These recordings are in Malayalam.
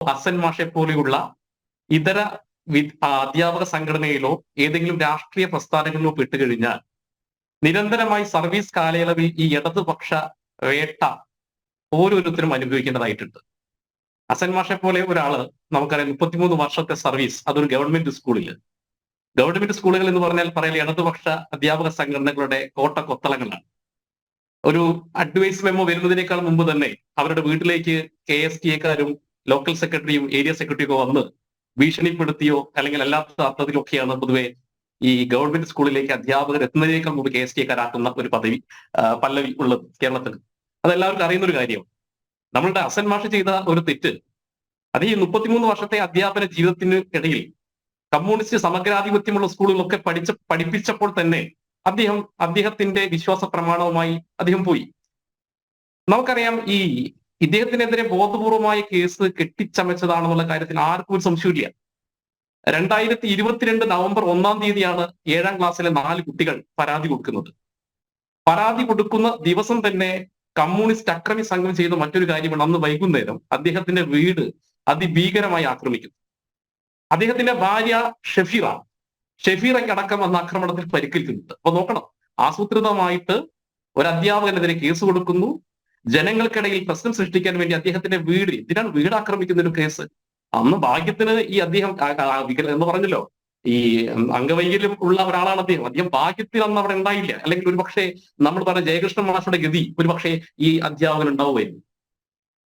ഹസൻ മാഷെ പോലെയുള്ള ഇതര അധ്യാപക സംഘടനയിലോ ഏതെങ്കിലും രാഷ്ട്രീയ പ്രസ്ഥാനങ്ങളിലോ പെട്ടുകഴിഞ്ഞാൽ നിരന്തരമായി സർവീസ് കാലയളവിൽ ഈ ഇടതുപക്ഷ വേട്ട ഓരോരുത്തരും അനുഭവിക്കേണ്ടതായിട്ടുണ്ട്. ഹസൻ മാഷെ പോലെ ഒരാൾ നമുക്കറിയാം മുപ്പത്തിമൂന്ന് വർഷത്തെ സർവീസ് അതൊരു ഗവൺമെന്റ് സ്കൂളിൽ. ഗവൺമെന്റ് സ്കൂളുകൾ എന്ന് പറഞ്ഞാൽ പറയൽ ഇടതുപക്ഷ അധ്യാപക സംഘടനകളുടെ കോട്ട കൊത്തളങ്ങളാണ് ഒരു അഡ്വൈസ് മെമ്മോ വരുന്നതിനേക്കാൾ മുമ്പ് തന്നെ അവരുടെ വീട്ടിലേക്ക് കെ എസ് ടി എക്കാരും ലോക്കൽ സെക്രട്ടറിയും ഏരിയ സെക്രട്ടറിയും ഒക്കെ വന്ന് ഭീഷണിപ്പെടുത്തിയോ അല്ലെങ്കിൽ അല്ലാത്ത അർത്ഥത്തിലൊക്കെയാണ് പൊതുവെ ഈ ഗവൺമെന്റ് സ്കൂളിലേക്ക് അധ്യാപകർ എത്തുന്നതിനേക്കാൾ മുമ്പ് കെ എസ് ടി കരാക്കുന്ന ഒരു പദവി പല്ലവി ഉള്ളത് കേരളത്തിൽ. അതെല്ലാവർക്കും അറിയുന്ന ഒരു കാര്യം. നമ്മളുടെ അസൻ മാഷ് ചെയ്ത ഒരു തെറ്റ് അത് ഈ മുപ്പത്തിമൂന്ന് വർഷത്തെ അധ്യാപന ജീവിതത്തിന് ഇടയിൽ കമ്മ്യൂണിസ്റ്റ് സമഗ്രാധിപത്യമുള്ള സ്കൂളുകളൊക്കെ പഠിച്ച പഠിപ്പിച്ചപ്പോൾ തന്നെ അദ്ദേഹം അദ്ദേഹത്തിന്റെ വിശ്വാസ പ്രമാണവുമായി അദ്ദേഹം പോയി. നമുക്കറിയാം ഈ ഇദ്ദേഹത്തിനെതിരെ ബോധപൂർവമായ കേസ് കെട്ടിച്ചമച്ചതാണെന്നുള്ള കാര്യത്തിൽ ആർക്കും ഒരു സംശയമില്ല രണ്ടായിരത്തി ഇരുപത്തിരണ്ട് നവംബർ ഒന്നാം തീയതിയാണ് ഏഴാം ക്ലാസ്സിലെ നാല് കുട്ടികൾ പരാതി കൊടുക്കുന്നത്. പരാതി കൊടുക്കുന്ന ദിവസം തന്നെ കമ്മ്യൂണിസ്റ്റ് അക്രമി സംഘം ചെയ്ത മറ്റൊരു കാര്യമാണ് അന്ന് വൈകുന്നേരം അദ്ദേഹത്തിന്റെ വീട് അതിഭീകരമായി ആക്രമിക്കുന്നു. അദ്ദേഹത്തിന്റെ ഭാര്യ ഷെഫീറ ഷെഫീറയ്ക്കടക്കം അന്ന് ആക്രമണത്തിൽ പരിക്കേൽക്കുന്നുണ്ട്. അപ്പൊ നോക്കണം. ആസൂത്രിതമായിട്ട് ഒരു അധ്യാപകനെതിരെ കേസ് കൊടുക്കുന്നു. ജനങ്ങൾക്കിടയിൽ പ്രശ്നം സൃഷ്ടിക്കാൻ വേണ്ടി അദ്ദേഹത്തിന്റെ വീട് എന്തിനാണ് വീട് ആക്രമിക്കുന്ന ഒരു കേസ്? അന്ന് ഭാഗ്യത്തിന് ഈ അദ്ദേഹം എന്ന് പറഞ്ഞല്ലോ ഈ അംഗവൈകല്യം ഉള്ള ഒരാളാണ് അദ്ദേഹം. അദ്ദേഹം ഭാഗ്യത്തിൽ അന്ന് അവിടെ ഉണ്ടായില്ല. അല്ലെങ്കിൽ ഒരു പക്ഷേ നമ്മൾ പറഞ്ഞ ജയകൃഷ്ണ മാഷയുടെ ഗതി ഒരു പക്ഷേ ഈ അധ്യാപകൻ ഉണ്ടാവുമായിരുന്നു.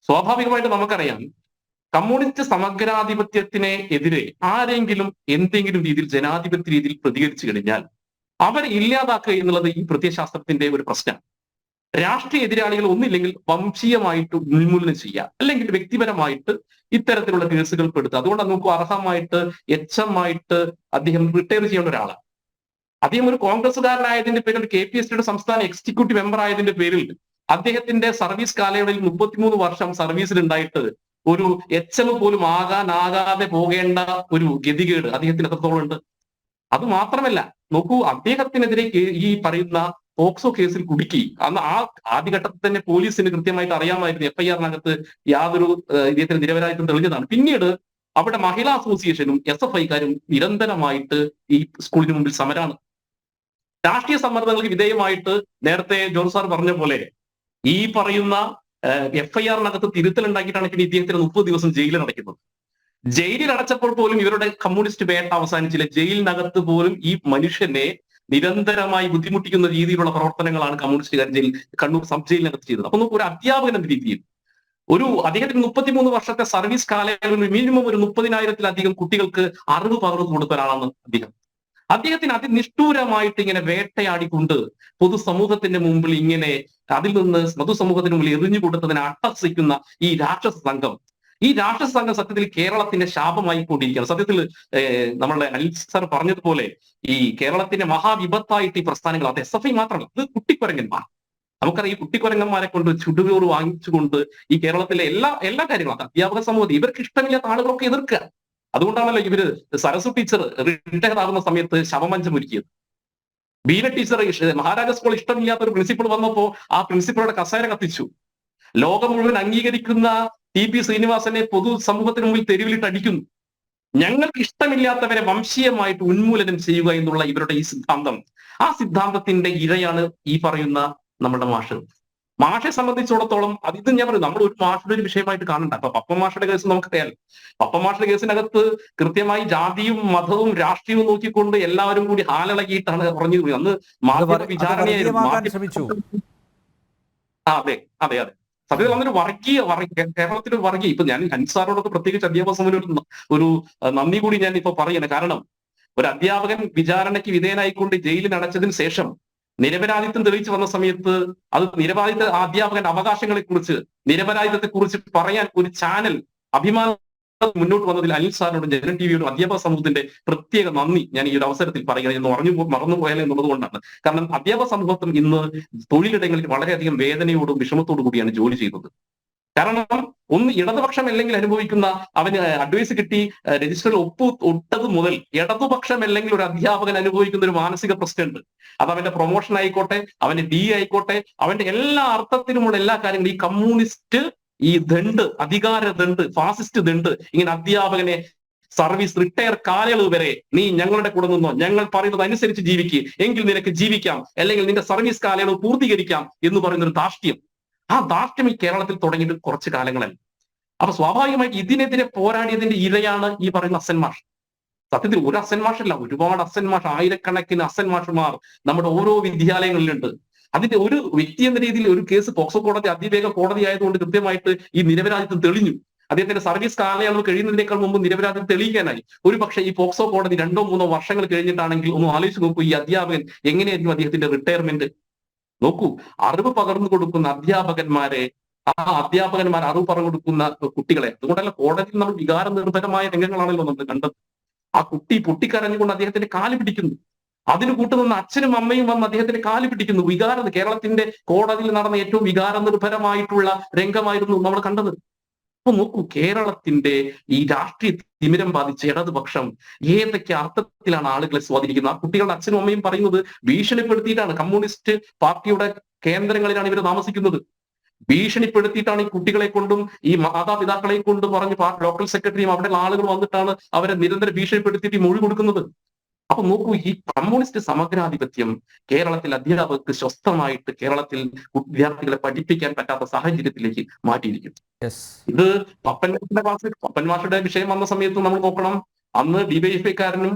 സ്വാഭാവികമായിട്ട് നമുക്കറിയാം കമ്മ്യൂണിസ്റ്റ് സമഗ്രാധിപത്യത്തിനെ എതിരെ ആരെങ്കിലും എന്തെങ്കിലും രീതിയിൽ ജനാധിപത്യ രീതിയിൽ പ്രതികരിച്ചു കഴിഞ്ഞാൽ അവർ ഇല്ലാതാക്കുക എന്നുള്ളത് ഈ പ്രത്യയശാസ്ത്രത്തിന്റെ ഒരു പ്രശ്നമാണ്. രാഷ്ട്രീയ എതിരാളികൾ ഒന്നില്ലെങ്കിൽ വംശീയമായിട്ട് ഉന്മൂലനം ചെയ്യുക അല്ലെങ്കിൽ വ്യക്തിപരമായിട്ട് ഇത്തരത്തിലുള്ള കേസുകൾ പെടുത്തുക. അതുകൊണ്ട് നമുക്ക് അർഹമായിട്ട് എച്ചമായിട്ട് അദ്ദേഹം റിട്ടയർ ചെയ്യേണ്ട ഒരാളാണ് അദ്ദേഹം ഒരു കോൺഗ്രസ്സുകാരനായതിന്റെ പേരിൽ കെ പി എസ് സിയുടെ സംസ്ഥാന എക്സിക്യൂട്ടീവ് മെമ്പർ ആയതിന്റെ പേരിൽ അദ്ദേഹത്തിന്റെ സർവീസ് കാലയളവിൽ മുപ്പത്തിമൂന്ന് വർഷം സർവീസിൽ ഉണ്ടായിട്ട് ഒരു എച്ച് എം പോലും ആകാനാകാതെ പോകേണ്ട ഒരു ഗതികേട് അദ്ദേഹത്തിന് എത്രത്തോളം ഉണ്ട്? അത് മാത്രമല്ല നോക്കൂ അദ്ദേഹത്തിനെതിരെ ഈ പറയുന്ന പോക്സോ കേസിൽ കുടുക്കി. അന്ന് ആ ആദ്യഘട്ടത്തിൽ തന്നെ പോലീസിന് കൃത്യമായിട്ട് അറിയാമായിരുന്നു എഫ് ഐ ആറിനകത്ത് യാതൊരു ഇദ്ദേഹത്തിന് നിരപരാധിത്വം തെളിഞ്ഞതാണ്. പിന്നീട് അവിടെ മഹിളാ അസോസിയേഷനും എസ് എഫ് ഐക്കാരും നിരന്തരമായിട്ട് ഈ സ്കൂളിന് മുമ്പിൽ സമരാണ്. രാഷ്ട്രീയ സമ്മർദ്ദങ്ങൾക്ക് വിധേയമായിട്ട് നേരത്തെ ജോർജ് സാർ പറഞ്ഞ പോലെ ഈ പറയുന്ന എഫ് ഐ ആറിനകത്ത് തിരുത്തൽ ഉണ്ടാക്കിയിട്ടാണ് പിന്നെ ഇദ്ദേഹത്തിന് മുപ്പത് ദിവസം ജയിലിൽ നടക്കുന്നത് ജയിലിൽ അടച്ചപ്പോൾ പോലും ഇവരുടെ കമ്മ്യൂണിസ്റ്റ് വേട്ട അവസാനിച്ചില്ല. ജയിലിനകത്ത് പോലും ഈ മനുഷ്യനെ നിരന്തരമായി ബുദ്ധിമുട്ടിക്കുന്ന രീതിയിലുള്ള പ്രവർത്തനങ്ങളാണ് കമ്മ്യൂണിസ്റ്റുകാർ ജയിൽ കണ്ണൂർ സബ് ജയിലിനകത്ത് ചെയ്തത്. അപ്പൊ നമുക്ക് ഒരു അധ്യാപകൻ എന്ന രീതിയിൽ ഒരു അദ്ദേഹത്തിന് മുപ്പത്തിമൂന്ന് വർഷത്തെ സർവീസ് കാലയളവിൽ മിനിമം ഒരു മുപ്പതിനായിരത്തിലധികം കുട്ടികൾക്ക് അറിവ് പകർന്നു കൊടുത്ത ഒരാളാണ് അദ്ദേഹം. അദ്ദേഹത്തിന് അതിനിഷ്ഠൂരമായിട്ട് ഇങ്ങനെ വേട്ടയാടിക്കൊണ്ട് പൊതുസമൂഹത്തിന്റെ മുമ്പിൽ ഇങ്ങനെ അതിൽ നിന്ന് പൊതുസമൂഹത്തിന് മുമ്പിൽ എറിഞ്ഞു കൊടുത്തതിനെ അട്ടസിക്കുന്ന ഈ രാക്ഷസ സംഘം ഈ രാഷ്ട്രസംഘം സംഘം സത്യത്തിൽ കേരളത്തിന്റെ ശാപമായി കൊണ്ടിരിക്കുകയാണ് സത്യത്തിൽ നമ്മളുടെ അനിൽ സാർ പറഞ്ഞതുപോലെ ഈ കേരളത്തിന്റെ മഹാവിപത്തായിട്ട് ഈ പ്രസ്ഥാനങ്ങൾ അത് എസ് എഫ് ഐ മാത്രമല്ല ഇത് കുട്ടിക്കുരങ്ങന്മാർ. നമുക്കറിയാം ഈ കുട്ടിക്കുരങ്ങന്മാരെ കൊണ്ട് ചുടുകോറ് വാങ്ങിച്ചുകൊണ്ട് ഈ കേരളത്തിലെ എല്ലാ എല്ലാ കാര്യങ്ങളും അധ്യാപക സമൂഹത്തിൽ ഇവർക്ക് ഇഷ്ടമില്ലാത്ത ആളുകളൊക്കെ എതിർക്കുക. അതുകൊണ്ടാണല്ലോ ഇവർ സരസ്വ ടീച്ചർ റിട്ടയർ ആകുന്ന സമയത്ത് ശവമഞ്ചം ഒരുക്കിയത്. ബീന ടീച്ചർ മഹാരാജ സ്കൂൾ ഇഷ്ടമില്ലാത്ത ഒരു പ്രിൻസിപ്പൾ വന്നപ്പോ ആ പ്രിൻസിപ്പളുടെ കസേര കത്തിച്ചു. ലോകം മുഴുവൻ അംഗീകരിക്കുന്ന ടി പി ശ്രീനിവാസനെ പൊതു സമൂഹത്തിന് മുമ്പിൽ തെരുവിലിട്ട് അടിക്കുന്നു. ഞങ്ങൾക്ക് ഇഷ്ടമില്ലാത്തവരെ വംശീയമായിട്ട് ഉന്മൂലനം ചെയ്യുക എന്നുള്ള ഇവരുടെ ഈ സിദ്ധാന്തം. ആ സിദ്ധാന്തത്തിന്റെ ഇരയാണ് ഈ പറയുന്ന നമ്മുടെ മാഷ്. മാഷെ സംബന്ധിച്ചിടത്തോളം അത് ഇത് ഞാൻ പറയും നമ്മൾ ഒരു മാഷയുടെ ഒരു വിഷയമായിട്ട് കാണണ്ട. അപ്പൊ പപ്പ മാഷയുടെ കേസ് നമുക്കറിയാം പപ്പ മാഷയുടെ കേസിനകത്ത് കൃത്യമായി ജാതിയും മതവും രാഷ്ട്രീയവും നോക്കിക്കൊണ്ട് എല്ലാവരും കൂടി ഹാലിളകിയിട്ടാണ് പറഞ്ഞു അന്ന് മാധ്യമ വിചാരണയായിരുന്നു. ആ, അതെ അതെ അതെ. സത്യത്തിൽ അങ്ങനെ വർഗീയ വർഗ- കേരളത്തിൽ വർഗീയ. ഇപ്പൊ ഞാൻ അൻസാറോടൊക്കെ പ്രത്യേകിച്ച് അധ്യാപക സമൂഹം ഒരു ഒരു നന്ദി കൂടി ഞാൻ ഇപ്പൊ പറയണേ കാരണം ഒരു അധ്യാപകൻ വിചാരണയ്ക്ക് വിധേയനായിക്കൊണ്ട് ജയിലിൽ അടച്ചതിന് ശേഷം നിരപരാധിത്വം തെളിയിച്ചു വന്ന സമയത്ത് അത് നിരപരാധിത്വ അധ്യാപകന്റെ അവകാശങ്ങളെ കുറിച്ച് നിരപരാധിത്വത്തെ കുറിച്ച് പറയാൻ ഒരു ചാനൽ അഭിമാനം മുന്നോട്ട് വന്നതിൽ അനിൽ സാറിനോടും ജനൻ ടിവിയോടും അധ്യാപക സമൂഹത്തിന്റെ പ്രത്യേക നന്ദി ഞാൻ ഈ ഒരു അവസരത്തിൽ പറയുകയാണ്. എന്ന് പറഞ്ഞു മറന്നു മറന്നുപോയാലോ എന്നുള്ളത് കൊണ്ടാണ്. കാരണം അധ്യാപക സമൂഹത്തിൽ ഇന്ന് തൊഴിലിടങ്ങളിൽ വളരെയധികം വേദനയോടും വിഷമത്തോടു കൂടിയാണ് ജോലി ചെയ്യുന്നത് കാരണം ഒന്ന് ഇടതുപക്ഷം അല്ലെങ്കിൽ അനുഭവിക്കുന്ന അവന് അഡ്വൈസ് കിട്ടി രജിസ്റ്റർ ഒപ്പ് ഒട്ടത് മുതൽ ഇടതുപക്ഷം അല്ലെങ്കിൽ ഒരു അധ്യാപകൻ അനുഭവിക്കുന്ന ഒരു മാനസിക പ്രശ്നമുണ്ട്. അത് അവന്റെ പ്രൊമോഷൻ ആയിക്കോട്ടെ അവന്റെ ഡി ആയിക്കോട്ടെ അവന്റെ എല്ലാ അർത്ഥത്തിലുമുള്ള എല്ലാ കാര്യങ്ങളും ഈ കമ്മ്യൂണിസ്റ്റ് ഈ ദണ്ട് അധികാര ദണ്ട് ഫാസിസ്റ്റ് ദണ്ട് ഇങ്ങനെ അധ്യാപകനെ സർവീസ് റിട്ടയർ കാലയളവ് വരെ നീ ഞങ്ങളുടെ കൂടെ നിന്നോ? ഞങ്ങൾ പറയുന്നത് അനുസരിച്ച് ജീവിക്കുക എങ്കിൽ നിനക്ക് ജീവിക്കാം. അല്ലെങ്കിൽ നിന്റെ സർവീസ് കാലയളവ് പൂർത്തീകരിക്കാം എന്ന് പറയുന്ന ഒരു ധാർഷ്ട്യം. ആ ധാർഷ്ട്യം ഈ കേരളത്തിൽ തുടങ്ങിയിട്ട് കുറച്ച് കാലങ്ങളല്ല അപ്പൊ സ്വാഭാവികമായിട്ട് ഇതിനെതിരെ പോരാടിയതിന്റെ ഇരയാണ് ഈ പറയുന്ന അസന്മാർ സത്യത്തിൽ ഒരു അസന്മാഷല്ല മാഷല്ല ഒരുപാട് അസന്മാഷ് ആയിരക്കണക്കിന് അസന്മാഷുമാർ നമ്മുടെ ഓരോ വിദ്യാലയങ്ങളിലുണ്ട്. അതിന്റെ ഒരു വ്യക്തി എന്ന രീതിയിൽ ഒരു കേസ് പോക്സോ കോടതി അതിവേഗ കോടതി ആയതുകൊണ്ട് കൃത്യമായിട്ട് ഈ നിരപരാധിത്വം തെളിഞ്ഞു. അദ്ദേഹത്തിന്റെ സർവീസ് കാലയളവ് കഴിയുന്നതിനേക്കാൾ മുമ്പ് നിരപരാധം തെളിയിക്കാനായി. ഒരു പക്ഷേ ഈ പോക്സോ കോടതി രണ്ടോ മൂന്നോ വർഷങ്ങൾ കഴിഞ്ഞിട്ടാണെങ്കിൽ ഒന്ന് ആലോചിച്ച് നോക്കൂ ഈ അധ്യാപകൻ എങ്ങനെയായിരുന്നു അദ്ദേഹത്തിന്റെ റിട്ടയർമെന്റ് നോക്കൂ അറിവ് പകർന്നു കൊടുക്കുന്ന അധ്യാപകന്മാരെ ആ അധ്യാപകന്മാർ അറിവ് പറഞ്ഞു കൊടുക്കുന്ന കുട്ടികളെ. അതുകൊണ്ടല്ല കോടതിയിൽ നമ്മൾ വികാര നിർഭരമായ രംഗങ്ങളാണല്ലോ നമ്മൾ കണ്ടത്. ആ കുട്ടി പൊട്ടിക്കരഞ്ഞുകൊണ്ട് അദ്ദേഹത്തിന്റെ കാൽ പിടിക്കുന്നു. അതിന് കൂട്ടുനിന്ന അച്ഛനും അമ്മയും വന്ന് അദ്ദേഹത്തിന്റെ കാൽ പിടിക്കുന്നു. വികാര കേരളത്തിന്റെ കോടതിയിൽ നടന്ന ഏറ്റവും വികാര നിർഭരമായിട്ടുള്ള രംഗമായിരുന്നു നമ്മൾ കണ്ടത്. അപ്പൊ നോക്കൂ കേരളത്തിന്റെ ഈ രാഷ്ട്രീയ തിമിരം ബാധിച്ച ഇടതുപക്ഷം ഏതൊക്കെ അർത്ഥത്തിലാണ് ആളുകളെ സ്വാധീനിക്കുന്നത്? ആ കുട്ടികളുടെ അച്ഛനും അമ്മയും പറയുന്നത് ഭീഷണിപ്പെടുത്തിയിട്ടാണ്. കമ്മ്യൂണിസ്റ്റ് പാർട്ടിയുടെ കേന്ദ്രങ്ങളിലാണ് ഇവർ താമസിക്കുന്നത്. ഭീഷണിപ്പെടുത്തിയിട്ടാണ് ഈ കുട്ടികളെ കൊണ്ടും ഈ മാതാപിതാക്കളെ കൊണ്ടും പറഞ്ഞ് ലോക്കൽ സെക്രട്ടറിയും അവിടെയുള്ള ആളുകൾ വന്നിട്ടാണ് അവരെ നിരന്തരം ഭീഷണിപ്പെടുത്തിയിട്ട് മൊഴി കൊടുക്കുന്നത്. അപ്പൊ നോക്കൂ ഈ കമ്മ്യൂണിസ്റ്റ് സമഗ്രാധിപത്യം കേരളത്തിൽ അധ്യാപകർക്ക് സ്വസ്ഥമായിട്ട് കേരളത്തിൽ വിദ്യാർത്ഥികളെ പഠിപ്പിക്കാൻ പറ്റാത്ത സാഹചര്യത്തിലേക്ക് മാറ്റിയിരിക്കും ഇത് പപ്പൻ മാഷിന്റെ ക്ലാസ്സിൽ പപ്പൻ മാഷയുടെ വിഷയം വന്ന സമയത്ത് നമ്മൾ നോക്കണം. അന്ന് ഡിവൈഎഫ്ഐക്കാരനും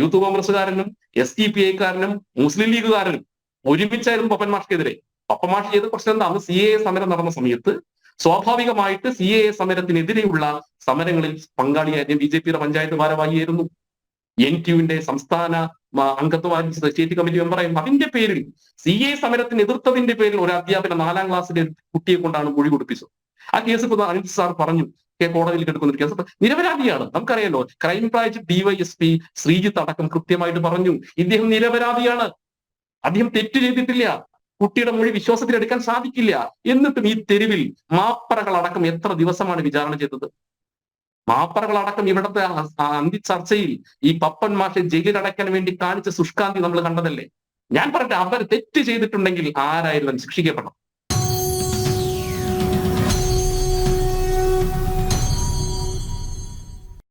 യൂത്ത് കോൺഗ്രസ്സുകാരനും എസ് ഡി പി ഐക്കാരനും മുസ്ലിം ലീഗുകാരനും ഒരുമിച്ചായിരുന്നു പപ്പൻ മാഷ്ക്കെതിരെ. പപ്പൻ മാഷ് ചെയ്ത പ്രശ്നം എന്താ? അന്ന് സി എ സമരം നടന്ന സമയത്ത് സ്വാഭാവികമായിട്ട് സി എ സമരത്തിനെതിരെയുള്ള സമരങ്ങളിൽ പങ്കാളിയായിരുന്നു ബി ജെ പിയുടെ പഞ്ചായത്ത് ഭാരവാഹിയായിരുന്നു. എൻ ടിയുവിന്റെ സംസ്ഥാന അംഗത്വമായി സ്റ്റേറ്റ് കമ്മിറ്റി മെമ്പറായും അതിന്റെ പേരിൽ സി എ സമരത്തിന് എതിർത്തതിന്റെ പേരിൽ ഒരു അധ്യാപന നാലാം ക്ലാസ്സിലെ കുട്ടിയെ കൊണ്ടാണ് മൊഴി കൊടുപ്പിച്ചത്. ആ കേസ് ഇപ്പൊ അനിൽ സാർ പറഞ്ഞു കോടതിയിൽ കിടക്കുന്ന ഒരു കേസ് നിരപരാധിയാണ്. നമുക്കറിയാലോ ക്രൈംബ്രാഞ്ച് ഡിവൈഎസ്പി ശ്രീജിത്ത് അടക്കം കൃത്യമായിട്ട് പറഞ്ഞു ഇദ്ദേഹം നിരപരാധിയാണ്. അദ്ദേഹം തെറ്റ് ചെയ്തിട്ടില്ല. കുട്ടിയുടെ മൊഴി വിശ്വാസത്തിലെടുക്കാൻ സാധിക്കില്ല. എന്നിട്ടും ഈ തെരുവിൽ മാപ്പറകളടക്കം എത്ര ദിവസമാണ് വിചാരണ ചെയ്തത്? മാപ്പറകളടക്കം ഇവിടുത്തെ അന്തി ചർച്ചയിൽ ഈ പപ്പൻ മാഷെ ജയിലിലടയ്ക്കാൻ വേണ്ടി കാണിച്ച ശുഷ്കാന്തി നമ്മൾ കണ്ടതല്ലേ? ഞാൻ പറയട്ടെ അവർ തെറ്റ് ചെയ്തിട്ടുണ്ടെങ്കിൽ ആരായാലും ശിക്ഷിക്കപ്പെടണം.